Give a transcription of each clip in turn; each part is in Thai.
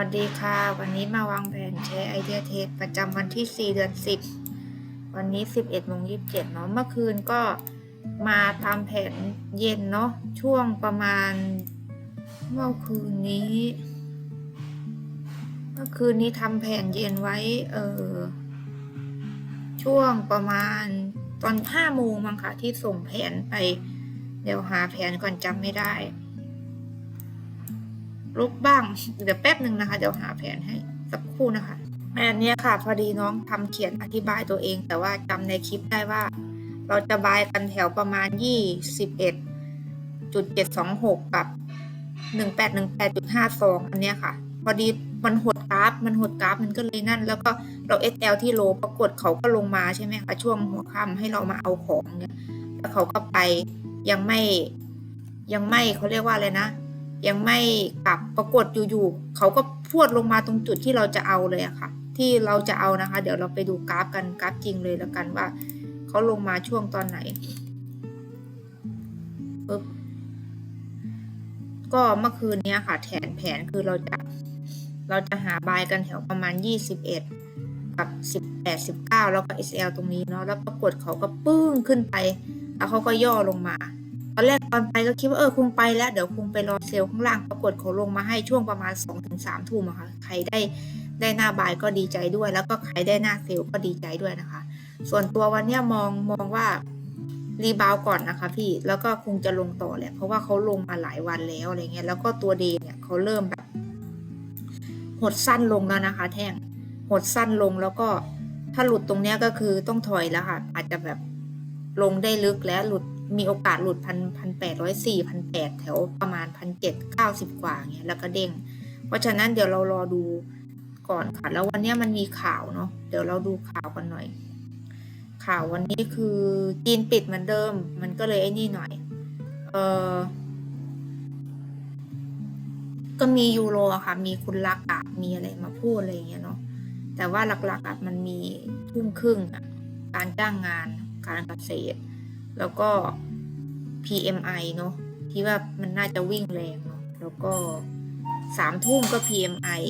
วัสดีค่ะ วันนี้มาวางแผนใช้ไอเดียเทปประจำวันที่ 4 เดือน 10 วันนี้ 11โมง27เนาะเมื่อคืนก็มาตามแผนเย็นเนาะช่วงประมาณ เมื่อคืนนี้ เมื่อคืนนี้ทำแผนเย็นไว้ เออช่วงประมาณตอน5โมงมั้งค่ะที่ส่งแผนไป เดี๋ยวหาแผนก่อนจำไม่ได้ ลุกบ้าง เดี๋ยวแป๊บหนึ่งนะคะ เดี๋ยวหาแผนให้สักครู่นะคะแอนนี้ค่ะ พอดีน้องทำเขียนอธิบายตัวเอง แต่ว่าจำในคลิปได้ว่า เราจะบายกันแถวประมาณยี่สิบเอ็ดจุดเจ็ดสองหกกับหนึ่งแปดหนึ่งแปดจุดห้าสองอันเนี้ยค่ะ พอดีมันหดกราฟ มันหดกราฟมันก็เลยนั่น แล้วก็เรา SL ที่โลปรากฏเขาก็ลงมาใช่ไหมคะช่วงหัวค่ำให้เรามาเอาของเนี่ยแล้วเขาก็ไปยังไม่ยังไม่เขาเรียกว่าอะไรนะ ยังไม่กลับปรากฏอยู่ๆเขาก็พวดลงมาตรงจุดที่เราจะเอาเลยอะค่ะ ที่เราจะเอานะคะ เดี๋ยวเราไปดูกราฟกันกราฟจริงเลยแล้วกันว่าเขาลงมาช่วงตอนไหนปึ๊บก็เมื่อคืนนี้ค่ะแผนแผนคือเราจะเราจะหาบายกันแถวประมาณ 21 กับ 18 19 แล้วก็ SL ตรงนี้เนาะแล้วปรากฏเขาก็ปึ้งขึ้นไป แล้วเขาก็ย่อลงมา อนแรกตอนไปก็คิดว่าเออคงไปแล้วเดี๋ยวคงไปรอเซลล์ข้างล่างปรากฏเขาลงมาให้ช่วงประมาณ2-3ทุ่มค่ะใครได้ได้หน้าบายก็ดีใจด้วย แล้วก็ใครได้หน้าเซลล์ก็ดีใจด้วยนะคะ ส่วนตัววันเนี้ยมองมองว่ารีบาวก่อนนะคะพี่แล้วก็คงจะลงต่อแหละเพราะว่าเขาลงมาหลายวันแล้วอะไรเงี้ยแล้วก็ตัวเดเนี่ยเขาเริ่มแบบหดสั้นลงแล้วนะคะ แท่งหดสั้นลงแล้วก็ถ้าหลุดตรงเนี้ยก็คือต้องถอยแล้วค่ะ อาจจะแบบลงได้ลึกแล้วหลุด มีโอกาสหลุดพันพันแปดร้อยสี่พันแปดแถวประมาณพันเจ็ดเก้าสิบกว่าเงี้ยแล้วก็เด้ง เพราะฉะนั้นเดี๋ยวเรารอดูก่อนค่ะ แล้ววันนี้มันมีข่าวเนาะเดี๋ยวเราดูข่าวกันหน่อย ข่าววันนี้คือจีนปิดเหมือนเดิม มันก็เลยไอ้นี่หน่อย เออก็มียูโรอะค่ะ มีคุณลักษณ์อะมีอะไรมาพูดอะไรเงี้ยเนาะแต่ว่าหลักๆอะมันมีทุ่มครึ่งอะการจ้างงานการเกษตร แล้วก็ PMI เนาะที่ว่ามันน่าจะวิ่งแรงเนาะแล้วก็สามทุ่มก็ PMI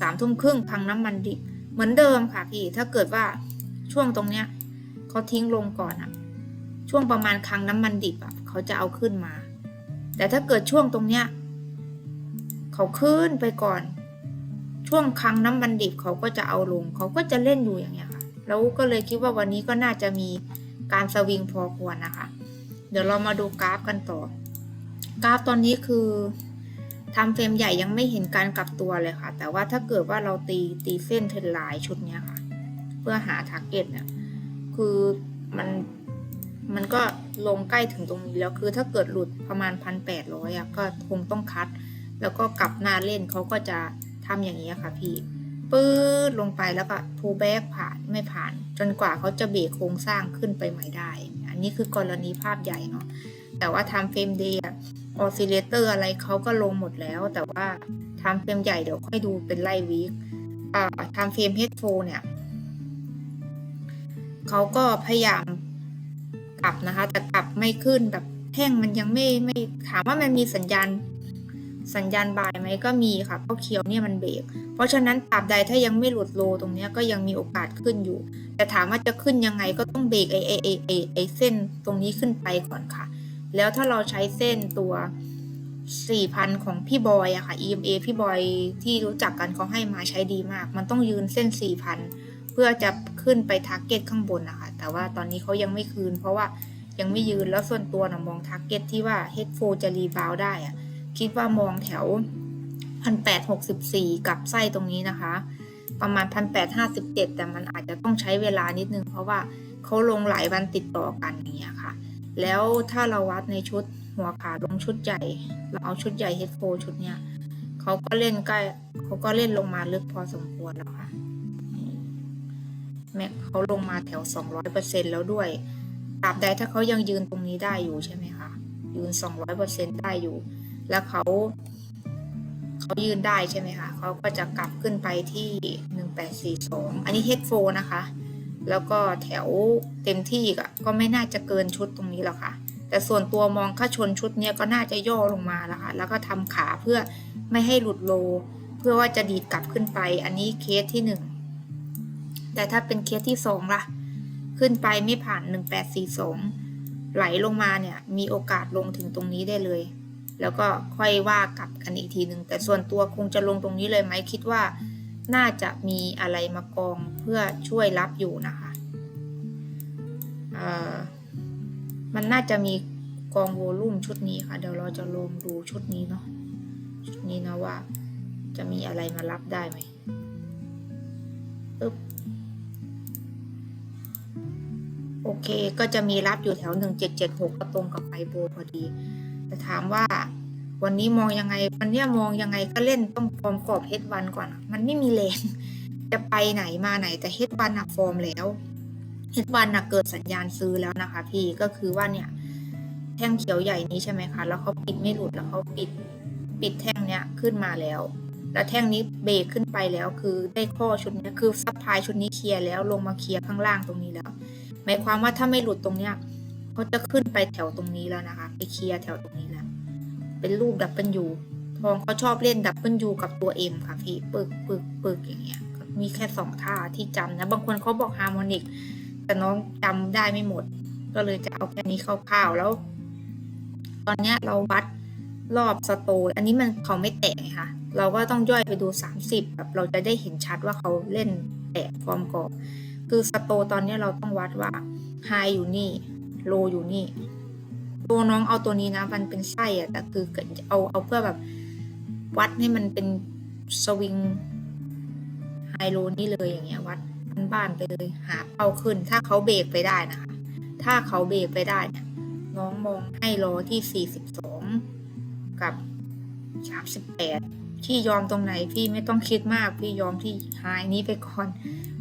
สามทุ่มครึ่งพังน้ำมันดิบเหมือนเดิมค่ะพี่ ถ้าเกิดว่าช่วงตรงเนี้ยเขาทิ้งลงก่อนอะช่วงประมาณคังน้ำมันดิบอะเขาจะเอาขึ้นมา แต่ถ้าเกิดช่วงตรงเนี้ยเขาขึ้นไปก่อน ช่วงคังน้ำมันดิบเขาก็จะเอาลง เขาก็จะเล่นอยู่อย่างเงี้ยค่ะ แล้วก็เลยคิดว่าวันนี้ก็น่าจะมีการสวิงพอควรนะคะ ดี๋ยวเรามาดูกราฟกันต่อ กราฟตอนนี้คือทำเฟรมใหญ่ยังไม่เห็นการกลับตัวเลยค่ะ แต่ว่าถ้าเกิดว่าเราตีตีเส้นเทรนไลน์ชุดนี้ค่ะ เพื่อหาทาร์เก็ตเนี่ยคือมันมันก็ลงใกล้ถึงตรงนี้แล้วคือถ้าเกิดหลุดประมาณพันแปดร้อยอะก็คงต้องคัด แล้วก็กลับหน้าเล่นเขาก็จะทำอย่างนี้ค่ะพี่ปื๊ดลงไปแล้วก็พูแบ็กผ่านไม่ผ่าน จนกว่าเขาจะเบรกโครงสร้างขึ้นไปใหม่ได้ นี่คือกรณีภาพใหญ่เนาะแต่ว่าทำเฟรมเดย์ออซิเลเตอร์อะไรเขาก็ลงหมดแล้ว แต่ว่าทำเฟรมใหญ่เดี๋ยวค่อยดูเป็นไล่วีคอ่าทำเฟรมเฮดโฟเนี่ยเขาก็พยายามกลับนะคะ แต่กลับไม่ขึ้นแบบแท่งมันยังไม่ไม่ถามว่ามันมีสัญญาณ สัญญาณบายไหมก็มีค่ะเพราะเคียวเนี่ยมันเบรกเพราะฉะนั้นตราบใดถ้ายังไม่หลุดโลตรงนี้ก็ยังมีโอกาสขึ้นอยู่ แต่ถามว่าจะขึ้นยังไงก็ต้องเบรกไอไอไอไอไอเส้นตรงนี้ขึ้นไปก่อนค่ะ แล้วถ้าเราใช้เส้นตัว 4,000 ของพี่บอยอะค่ะ EMA พี่บอยที่รู้จักกันเขาให้มาใช้ดีมาก มันต้องยืนเส้น 4,000 เพื่อจะขึ้นไปทาร์เก็ตข้างบนนะคะแต่ว่าตอนนี้เขายังไม่คืน เพราะว่ายังไม่ยืนแล้วส่วนตัวนะมองทาร์เก็ตที่ว่าเฮดโฟจะรีบาวได้อะ คิดว่ามองแถว 1,864 กับไส้ตรงนี้นะคะ ประมาณ 1,857 แต่มันอาจจะต้องใช้เวลานิดนึง เพราะว่าเขาลงหลายวันติดต่อกันอย่างเงี้ยค่ะ แล้วถ้าเราวัดในชุดหัวขาลงชุดใหญ่ เราเอาชุดใหญ่เฮดโฟชุดเนี้ยเขาก็เล่นใกล้เขาก็เล่นลงมาลึกพอสมควรแล้วค่ะแม็กเขาลงมาแถว 200%แล้วด้วยตราบใดถ้าเขายังยืนตรงนี้ได้อยู่ใช่ไหมคะ ยืน 200%ได้อยู่ แล้วเขาเขายืนได้ใช่ไหมคะเขาก็จะกลับขึ้นไปที่ 1842 อันนี้เฮดโฟนะคะ แล้วก็แถวเต็มที่ก็ไม่น่าจะเกินชุดตรงนี้หรอกค่ะ แต่ส่วนตัวมองค่าชนชุดเนี้ยก็น่าจะย่อลงมาแล้วค่ะ แล้วก็ทำขาเพื่อไม่ให้หลุดโล เพื่อว่าจะดีดกลับขึ้นไป อันนี้เคสที่หนึ่ง แต่ถ้าเป็นเคสที่สองล่ะ ขึ้นไปไม่ผ่านหนึ่งแปดสี่สองไหลลงมาเนี่ยมีโอกาสลงถึงตรงนี้ได้เลย แล้วก็ค่อยว่ากลับกันอีกทีหนึ่งแต่ส่วนตัวคงจะลงตรงนี้เลยไหมคิดว่า น่าจะมีอะไรมากองเพื่อช่วยรับอยู่นะคะมันน่าจะมีกองโวลุ่มชุดนี้ค่ะ เดี๋ยวเราจะลงดูชุดนี้เนาะชุดนี้นะว่า จะมีอะไรมารับได้ไหมปึ๊บโอเคก็จะมีรับอยู่แถว 1776 ก็ตรงกับไฟโบพอดี ถามว่า วันนี้มองยังไง วันเนี้ยมองยังไงก็เล่นต้องฟอร์มกรอบ H1 ก่อน มันไม่มีแรงจะไปไหนมาไหนแต่ H1 อะฟอร์มแล้ว H1 อะเกิดสัญญาณซื้อแล้วนะคะ พี่ก็คือว่าเนี่ย แท่งเขียวใหญ่นี้ใช่ไหมคะ แล้วเขาปิดไม่หลุดแล้วเขาปิดปิดแท่งเนี้ยขึ้นมาแล้ว แล้วแท่งนี้เบรกขึ้นไปแล้ว คือได้ข้อชุดนี้คือซัพพลายชุดนี้เคลียร์แล้วลงมาเคลียร์ข้างล่างตรงนี้แล้วหมายความว่าถ้าไม่หลุดตรงเนี้ย เขาจะขึ้นไปแถวตรงนี้แล้วนะคะ ไปเคลียร์แถวตรงนี้แล้ว เป็นรูปดับเบิลยูทองเขาชอบเล่นดับเบิลยูกับตัวเอ็มค่ะพี่ปึกปึกปึกอย่างเงี้ย มีแค่สองท่าที่จำนะ บางคนเขาบอกฮาร์โมนิก แต่น้องจำได้ไม่หมด ก็เลยจะเอาแค่นี้คร่าวๆแล้ว ตอนเนี้ยเราวัดรอบสโตนอันนี้มันเขาไม่แตะค่ะ เราก็ต้องย่อยไปดู 30แบบเราจะได้เห็นชัดว่าเขาเล่นแตะฟอร์มกรอบ คือสโตตอนนี้เราต้องวัดว่าไฮอยู่นี่ โลอยู่นี่ตัวน้องเอาตัวนี้นะ มันเป็นไส้อะแต่คือเอาเอาเพื่อแบบวัดให้มันเป็นสวิงไฮโลนี่เลยอย่างเงี้ยวัดบ้านไปเลยหาเป้าขึ้น ถ้าเขาเบรกไปได้นะคะ ถ้าเขาเบรกไปได้เนี่ย น้องมองให้โลที่ 42 กับ 38ที่ยอมตรงไหนพี่ไม่ต้องคิดมากพี่ยอมที่ไฮนี้ไปก่อน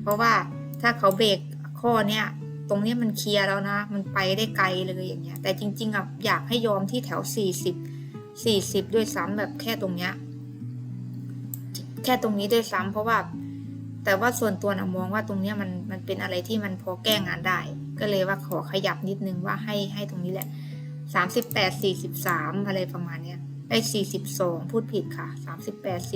เพราะว่าถ้าเขาเบรกข้อเนี้ย ตรงเนี้ยมันเคลียร์แล้วนะ มันไปได้ไกลเลยอย่างเงี้ย แต่จริงๆอะอยากให้ยอมที่แถว 40 40 ด้วยซ้ำแบบแค่ตรงเนี้ยแค่ตรงนี้ด้วยซ้ำเพราะว่า แต่ว่าส่วนตัวนะมองว่าตรงเนี้ยมันมันเป็นอะไรที่มันพอแก้งานได้ ก็เลยว่าขอขยับนิดนึงว่าให้ให้ตรงนี้แหละ 38 43 อะไรประมาณเนี้ยไอ้42 พูดผิดค่ะ 38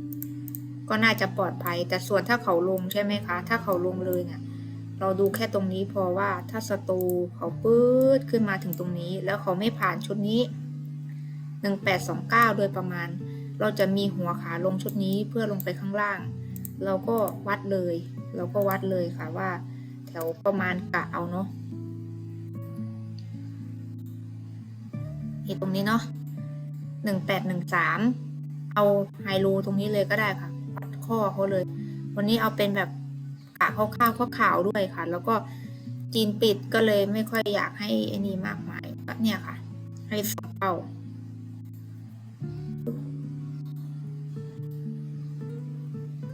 42 ก็น่าจะปลอดภัย แต่ส่วนถ้าเขาลงใช่ไหมคะ ถ้าเขาลงเลยเนี่ย เราดูแค่ตรงนี้พอว่าถ้าสตูเขาปื๊ดขึ้นมาถึงตรงนี้ แล้วเขาไม่ผ่านชุดนี้ 1829 โดยประมาณ เราจะมีหัวขาลงชุดนี้เพื่อลงไปข้างล่าง เราก็วัดเลย เราก็วัดเลยค่ะว่า แถวประมาณกะเอาเนาะเห็นตรงนี้เนาะ1813 เอาไฮโลตรงนี้เลยก็ได้ค่ะวัดข้อเขาเลย วันนี้เอาเป็นแบบ กะคร่าวๆขาวๆด้วยค่ะ แล้วก็จีนปิดก็เลยไม่ค่อยอยากให้ไอ้นี่มากมายก็เนี่ยค่ะ ให้สองเป้า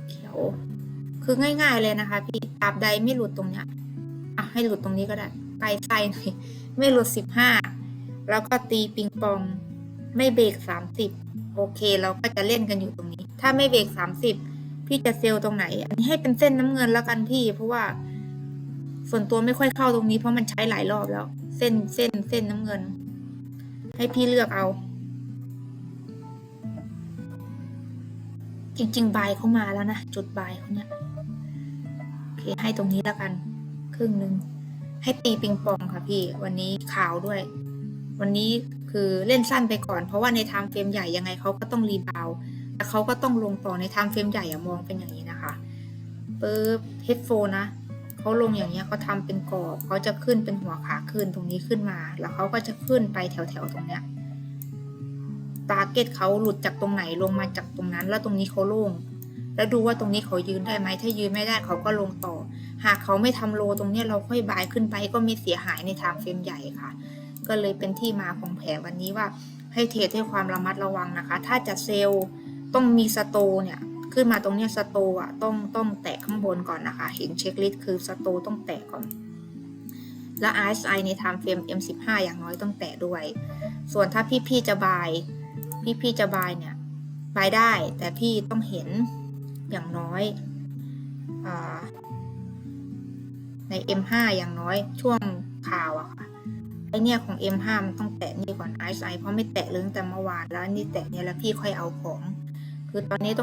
เขียว คือง่าย ๆเลยนะคะ พี่ตราบใดไม่หลุดตรงเนี้ยอะให้หลุดตรงนี้ก็ได้ใกล้ไส้หน่อยไม่หลุดสิบห้าแล้วก็ตีปิงปอง ไม่เบรกสามสิบโอเค เราก็จะเล่นกันอยู่ตรงนี้ ถ้าไม่เบรกสามสิบ พี่จะเซลล์ตรงไหน อันนี้ให้เป็นเส้นน้ำเงินแล้วกันพี่ เพราะว่า ส่วนตัวไม่ค่อยเข้าตรงนี้เพราะมันใช้หลายรอบแล้ว เส้นเส้นเส้นน้ำเงิน ให้พี่เลือกเอา จริงๆ บายเขามาแล้วนะ จุดบายเขาเนี่ยโอเคให้ตรงนี้แล้วกัน ครึ่งหนึ่งให้ตีปิงปองค่ะพี่ วันนี้ขาวด้วย วันนี้คือเล่นสั้นไปก่อน เพราะว่าในไทม์เฟรมใหญ่ยังไงเขาก็ต้องรีบาว แต่เขาก็ต้องลงต่อในไทม์เฟรมใหญ่อะมองเป็นอย่างนี้นะคะปึ๊บเฮดโฟนะเขาลงอย่างเงี้ยเขาทำเป็นกรอบเขาจะขึ้นเป็นหัวขาขึ้นตรงนี้ขึ้นมา แล้วเขาก็จะขึ้นไปแถวๆตรงเนี้ยตาเก็ตเขาหลุดจากตรงไหนลงมาจากตรงนั้น แล้วตรงนี้เขาลง แล้วดูว่าตรงนี้เขายืนได้ไหมถ้ายืนไม่ได้เขาก็ลงต่อ หากเขาไม่ทำโลตรงเนี้ยเราค่อยบายขึ้นไปก็ม่เสียหายในทางเฟรมใหญ่ค่ะ ก็เลยเป็นที่มาของแผนวันนี้ว่าให้เทรดด้วยความระมัดระวังนะคะ ถ้าจะเซลล์ ต้องมีสโตเนี่ยขึ้นมาตรงเนี้ยสโตอะต้องต้องแตะข้างบนก่อนนะคะ เห็นเช็คลิสต์คือสโตต้องแตะก่อน และ RSI ใน time frame M15 อย่างน้อยต้องแตะด้วย ส่วนถ้าพี่ๆจะบาย พี่ๆจะบายเนี่ยบายได้แต่พี่ต้องเห็นอย่างน้อยอใน M5 อย่างน้อยช่วงข่าวอะค่ะไอเนี่ยของ M5 มันต้องแตะนี่ก่อน RSI เพราะไม่แตะเลยตั้งแต่เมื่อวานแล้วนี่แตะเนี่ยแล้วพี่ค่อยเอาของ คือตอนนี้ต้อง